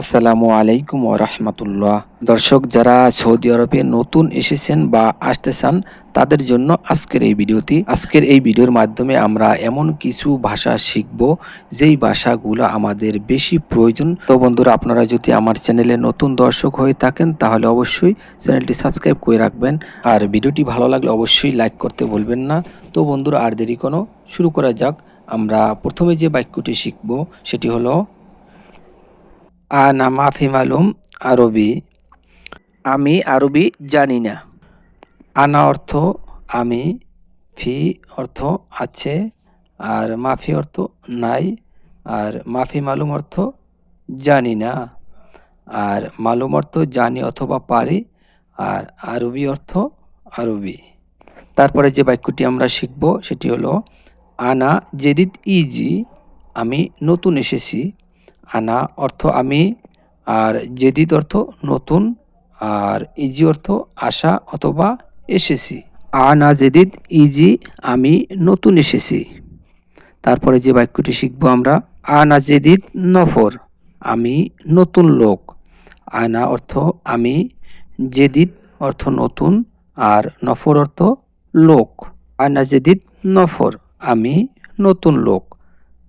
আসসালামু আলাইকুম রহমতুল্লাহ। দর্শক, যারা সৌদি আরবে নতুন এসেছেন বা আসতে চান তাদের জন্য আজকের এই ভিডিওটি। আজকের এই ভিডিওর মাধ্যমে আমরা এমন কিছু ভাষা শিখব, যেই ভাষাগুলো আমাদের বেশি প্রয়োজন। তো বন্ধুরা, আপনারা যদি আমার চ্যানেলে নতুন দর্শক হয়ে থাকেন, তাহলে অবশ্যই চ্যানেলটি সাবস্ক্রাইব করে রাখবেন। আর ভিডিওটি ভালো লাগলে অবশ্যই লাইক করতে বলবেন না। তো বন্ধুরা, আর দেরি কোনো, শুরু করা যাক। আমরা প্রথমে যে বাক্যটি শিখব, সেটি হলো আনা মাফি মালুম আরবি। আমি আরবি জানি না। আনা অর্থ আমি, ফি অর্থ আছে, আর মাফি অর্থ নাই, আর মাফি মালুম অর্থ জানি না। আর মালুম অর্থ জানি অথবা পারি, আর আরবি অর্থ আরবি। তারপরে যে বাক্যটি আমরা শিখব, সেটি হলো, আনা জেদিদ ইজি, আমি নতুন এসেছি আনা অর্থ আমি, আর জেদিদ অর্থ নতুন, আর ইজি অর্থ আসা অথবা এসেছি। আনা জেদিদ ইজি আমি নতুন এসেছি। তারপরে যে বাক্যটি শিখব আমরা আনা জেদিদ নফর, আমি নতুন লোক। আনা অর্থ আমি জেদিদ অর্থ নতুন, আর নফর অর্থ লোক। আনা জেদিদ নফর, আমি নতুন লোক।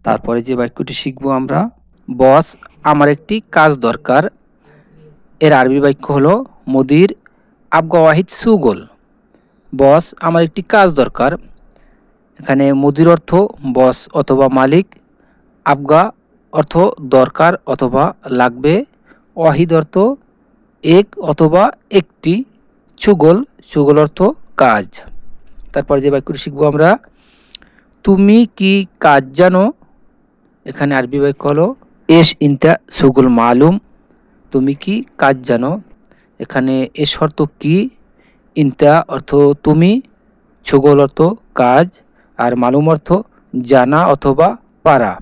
তারপরে যে বাক্যটি শিখব আমরা বস, আমার একটি কাজ দরকার। এর আরবি বাক্য হলো, মুদির আবগা ওয়াহিদ সুগোল। বস, আমার একটি কাজ দরকার। এখানে মুদির অর্থ বস অথবা মালিক, আবগা অর্থ দরকার অথবা লাগবে, ওয়াহিদ অর্থ এক অথবা একটি চুগল চুগল অর্থ কাজ। তারপর যে বাক্যটি শিখব আমরা, তুমি কি কাজ জানো? এখানে আরবি বাক্য হলো এস ইনতা সুগুল মালুম, তুমি কি কাজ জানো? এখানে এস অর্থ কি? ইনতা অর্থ তুমি, সুগল অর্থ কাজ, আর মালুম অর্থ জানা অথবা পারা।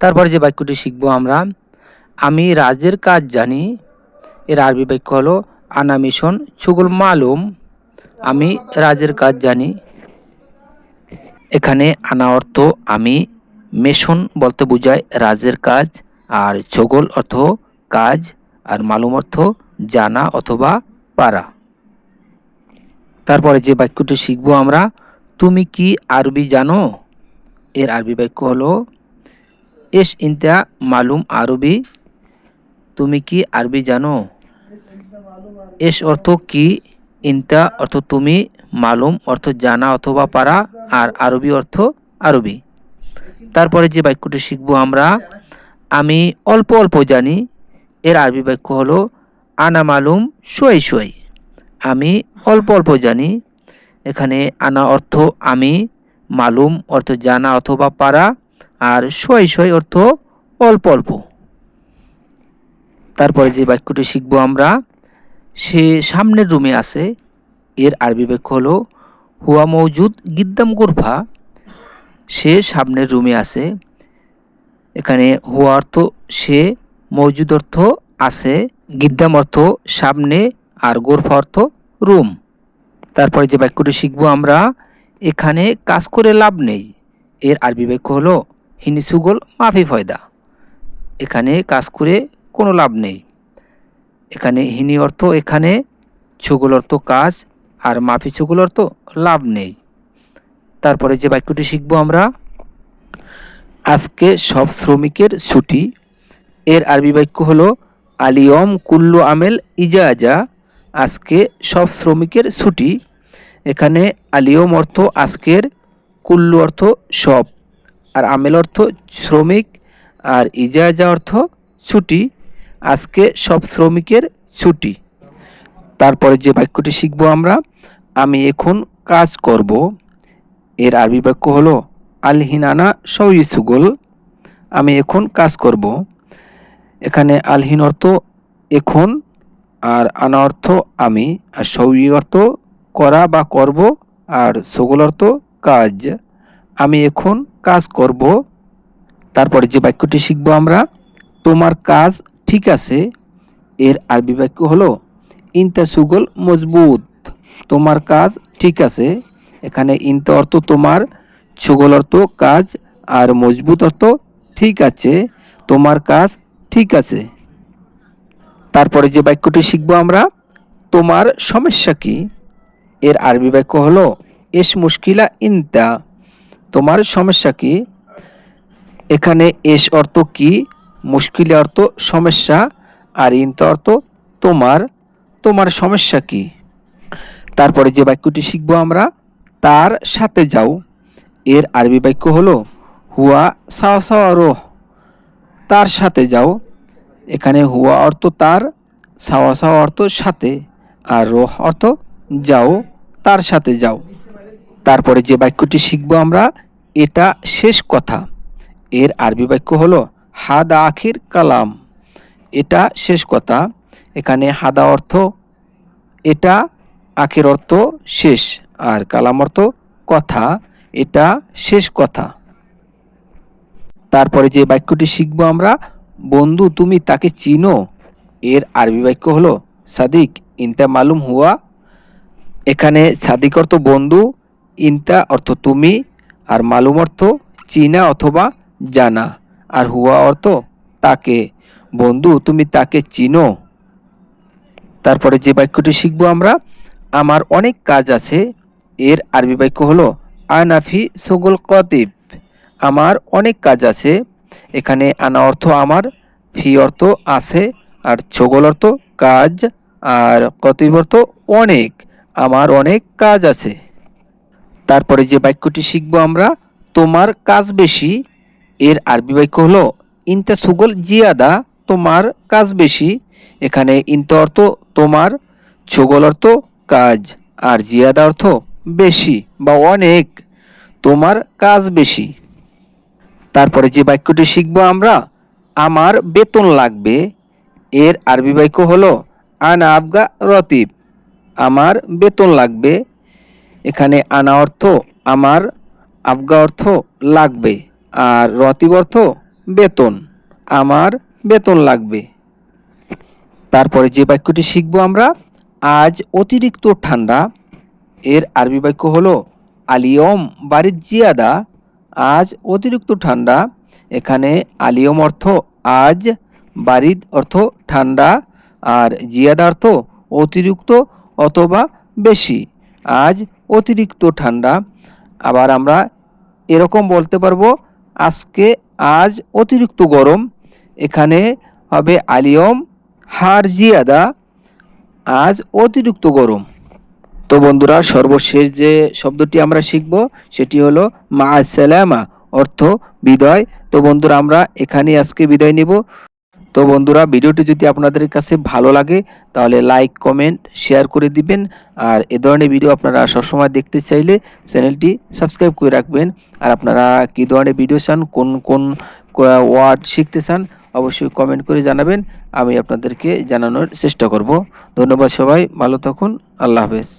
তারপরে যে বাক্যটি শিখব আমরা, আমি রাজের কাজ জানি, এর আরবি বাক্য হলো, আনা মিশন সুগুল মালুম, আমি রাজের কাজ জানি। এখানে আনা অর্থ আমি মেশন বলতে বোঝায় রাজের কাজ, আর চগল অর্থ কাজ, আর মালুম অর্থ জানা অথবা পারা। তারপরে যে বাক্যটি শিখব আমরা, তুমি কি আরবি জানো? এর আরবি বাক্য হলো, এস ইন্তা মালুম আরবি, তুমি কি আরবি জানো? এস অর্থ কি, ইন্তা অর্থ তুমি, মালুম অর্থ জানা অথবা পারা, আর আরবি অর্থ আরবি। তারপরে যে বাক্যটি শিখব আমরা, আমি অল্প অল্প জানি, এর আরবি বাক্য হলো, আনা মালুম শোয় শোয়। আমি অল্প অল্প জানি, এখানে আনা অর্থ আমি মালুম অর্থ জানা অথবা পারা আর শোয় শোয় অর্থ অল্প অল্প। তারপরে যে বাক্যটি শিখব আমরা, সে সামনের রুমে আছে, এর আরবি বাক্য হলো, হুয়া মৌজুদ গিদ্দাম গুরফা। সে সামনের রুমে আছে। এখানে হুয়া অর্থ সে, মজুদ অর্থ আছে, গিদ্দাম অর্থ সামনে আর গোরফা অর্থ রুম তারপরে যে বাক্যটি শিখব আমরা, এখানে কাজ করে লাভ নেই। এর আরবি বাক্য হলো হিনিসুগল মাফি ফয়দা। এখানে কাজ করে কোনো লাভ নেই। এখানে হিনি অর্থ এখানে ছুগল অর্থ কাজ, আর মাফি ছুগল অর্থ লাভ নেই। তারপরে যে বাক্যটি শিখব আমরা, আজকে সব শ্রমিকের ছুটি। এর আরবি বাক্য হলো, আলিয়ম কুল্লু আমেল ইজাজা আজকে সব শ্রমিকের ছুটি। এখানে আলিয়ম অর্থ আজকের, কুল্লু অর্থ সব। আর আমেল অর্থ শ্রমিক। আর ইজাজা অর্থ ছুটি। আজকে সব শ্রমিকের ছুটি। তারপরে যে বাক্যটি শিখব আমরা, আমি এখন কাজ করব। এর আরবি বাক্য হলো, আলহিনানা সৌইসুগল আমি এখন কাজ করব। এখানে আলহিন অর্থ এখন আর আনা অর্থ আমি আর সৌই অর্থ করা বা করব আর সগল অর্থ কাজ আমি এখন কাজ করব। তারপরে যে বাক্যটি শিখব আমরা, তোমার কাজ ঠিক আছে। এর আরবি বাক্য হলো, ইনতা সুগল মজবুত তোমার কাজ ঠিক আছে। এখানে ইন্ত অর্থ তোমার, ছুগল অর্থ কাজ, আর মজবুত অর্থ ঠিক আছে, তোমার কাজ ঠিক আছে। তারপরে যে বাক্যটি শিখব আমরা, তোমার সমস্যা কি? এর আরবি বাক্য হলো, এস মুশকিলা ইনতা। তোমার সমস্যা কি? এখানে এস অর্থ কি? মুশকিলে অর্থ সমস্যা, আর ইনতা অর্থ তোমার। তোমার সমস্যা কি? তারপরে যে বাক্যটি শিখব আমরা তার সাথে যাও। এর আরবি বাক্য হলো, হুয়া রোহ। তার সাথে যাও। এখানে হুয়া অর্থ তার সাওয়া সাওয়া অর্থ সাথে, আর রোহ অর্থ যাও, তার সাথে যাও। তারপরে যে বাক্যটি শিখব আমরা, এটা শেষ কথা। এর আরবি বাক্য হলো, হাদা আখির কালাম। এটা শেষ কথা। এখানে হাদা অর্থ, এটা আখের অর্থ শেষ। আর কালাম অর্থ কথা, এটা শেষ কথা। তারপরে যে বাক্যটি শিখব আমরা, বন্ধু, তুমি তাকে চিনো? এর আরবি বাক্য হলো, সাদিক, ইনতা মালুম হুয়া। এখানে সাদিক অর্থ বন্ধু, ইনতা অর্থ তুমি, আর মালুম অর্থ চিনা অথবা জানা। আর হুয়া অর্থ তাকে। বন্ধু, তুমি তাকে চিনো? তারপরে যে বাক্যটি শিখব আমরা, আমার অনেক কাজ আছে এর আরবি বাক্য হলো আনাফি সগল কতিব। আমার অনেক কাজ আছে। এখানে আনা অর্থ আমার, ফি অর্থ আছে, আর ছগল অর্থ কাজ, আর কতিব অর্থ অনেক। আমার অনেক কাজ আছে। তারপরে যে বাক্যটি শিখব আমরা, তোমার কাজ বেশি। এর আরবি বাক্য হলো, ইনতা সুগল জিয়াদা, তোমার কাজ বেশি। এখানে ইনতা অর্থ তোমার ছগল অর্থ কাজ, আর জিয়াদা অর্থ বেশি বা অনেক, তোমার কাজ বেশি। তারপরে যে বাক্যটি শিখব আমরা, আমার বেতন লাগবে। এর আরবি বাক্য হলো, আনা আবগা রতিব। আমার বেতন লাগবে। এখানে আনা অর্থ, আমার আবগা অর্থ, লাগবে। আর রতিব অর্থ, বেতন। আমার বেতন লাগবে। তারপরে যে বাক্যটি শিখব আমরা, আজ অতিরিক্ত ঠান্ডা। এর আরবি বাক্য হলো, আলিয়ম বাড়ির জিয়াদা আজ অতিরিক্ত ঠান্ডা এখানে আলিয়ম অর্থ আজ বারিদ অর্থ ঠান্ডা আর জিয়াদা অর্থ অতিরিক্ত অথবা বেশি আজ অতিরিক্ত ঠান্ডা আবার আমরা এরকম বলতে পারব, আজকে আজ অতিরিক্ত গরম এখানে হবে আলিয়ম হার জিয়াদা আজ অতিরিক্ত গরম তো বন্ধুরা, সর্বশেষ যে শব্দটি আমরা শিখব, সেটি হলো মা সালামা অর্থ বিদায়। তো বন্ধুরা, আমরা এখানেই আজকে বিদায় নিব। তো বন্ধুরা, ভিডিওটি যদি আপনাদের কাছে ভালো লাগে, তাহলে লাইক, কমেন্ট, শেয়ার করে দিবেন। আর এ ধরনের ভিডিও আপনারা সবসময় দেখতে চাইলে চ্যানেলটি সাবস্ক্রাইব করে রাখবেন। আর আপনারা কী ধরনের ভিডিও চান, কোন কোন ওয়ার্ড শিখতে চান, অবশ্যই কমেন্ট করে জানাবেন। আমি আপনাদেরকে জানানোর চেষ্টা করব। ধন্যবাদ সবাই, ভালো থাকুন, আল্লাহ হাফেজ।